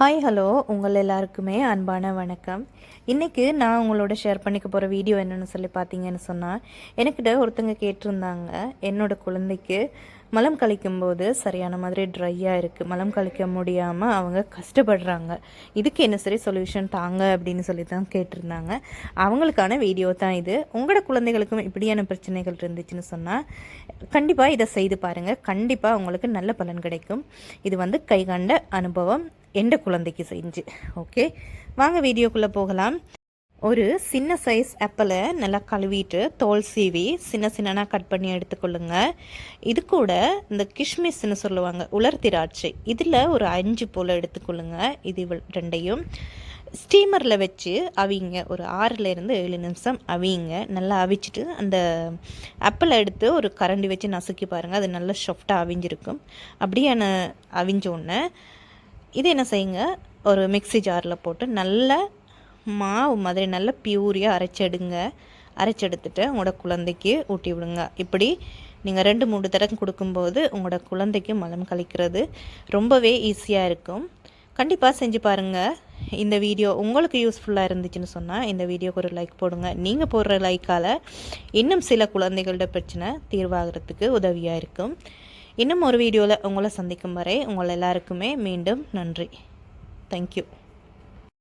Hi hello உங்கள் எல்லாருக்குமே அன்பான வணக்கம். இன்றைக்கி நான் உங்களோட ஷேர் பண்ணிக்க போகிற வீடியோ என்னென்னு சொல்லி பார்த்தீங்கன்னு சொன்னால் எனக்கிட்ட ஒருத்தங்க கேட்டிருந்தாங்க. என்னோடய குழந்தைக்கு மலம் கழிக்கும்போது சரியான மாதிரி ட்ரையாக இருக்குது மலம் கழிக்க முடியாமல் அவங்க கஷ்டப்படுறாங்க. இதுக்கு என்ன சரி சொல்யூஷன் தாங்க அப்படின்னு சொல்லி தான் கேட்டிருந்தாங்க. அவங்களுக்கான வீடியோ தான் இது. உங்களோட குழந்தைகளுக்கும் இப்படியான பிரச்சனைகள் இருந்துச்சுன்னு சொன்னால் கண்டிப்பாக இதை செய்து பாருங்கள் கண்டிப்பாக உங்களுக்கு நல்ல பலன் கிடைக்கும். இது வந்து கைகண்ட அனுபவம். எந்த குழந்தைக்கு செஞ்சு. ஓகே வாங்க வீடியோக்குள்ளே போகலாம். ஒரு சின்ன சைஸ் ஆப்பிளை நல்லா கழுவிட்டு தோல் சீவி சின்ன சின்னனாக கட் பண்ணி எடுத்துக்கொள்ளுங்க. இது கூட இந்த கிஷ்மிஸ்ன்னு சொல்லுவாங்க உலர் திராட்சை. இதில் ஒரு அஞ்சு போல் எடுத்துக்கொள்ளுங்க. இது ரெண்டையும். ஸ்டீமரில் வச்சு அவிங்க ஒரு ஆறுலேருந்து ஏழு நிமிஷம் அவிங்க நல்லா அவிச்சிட்டு அந்த ஆப்பிளை எடுத்து ஒரு கரண்டி வச்சு நசுக்கி பாருங்கள் அது நல்லா சாஃப்டாக அவிஞ்சிருக்கும். அப்படியே அவிஞ்ச உடனே இது என்ன செய்யுங்க? ஒரு மிக்சி ஜாரில் போட்டு நல்ல மாவு மாதிரி நல்ல பியூரியாக அரைச்செடுங்க. அரைச்செடுத்துட்டு உங்களோட குழந்தைக்கு ஊட்டி விடுங்க. இப்படி நீங்கள் ரெண்டு மூணு தரம் கொடுக்கும்போது உங்களோட குழந்தைக்கு மலம் கழிக்கிறது ரொம்பவே ஈஸியாக இருக்கும். கண்டிப்பாக செஞ்சு பாருங்கள் இந்த வீடியோ உங்களுக்கு யூஸ்ஃபுல்லாக இருந்துச்சுன்னு சொன்னால் இந்த வீடியோக்கு ஒரு லைக் போடுங்க. நீங்கள் போடுற லைக்கால் இன்னும் சில குழந்தைகளோட பிரச்சனை தீர்வாகிறதுக்கு உதவியாக இருக்கும். இன்னும் ஒரு வீடியோவில் உங்களை சந்திக்கும் வரை உங்கள் எல்லாருக்குமே மீண்டும் நன்றி. தேங்க்யூ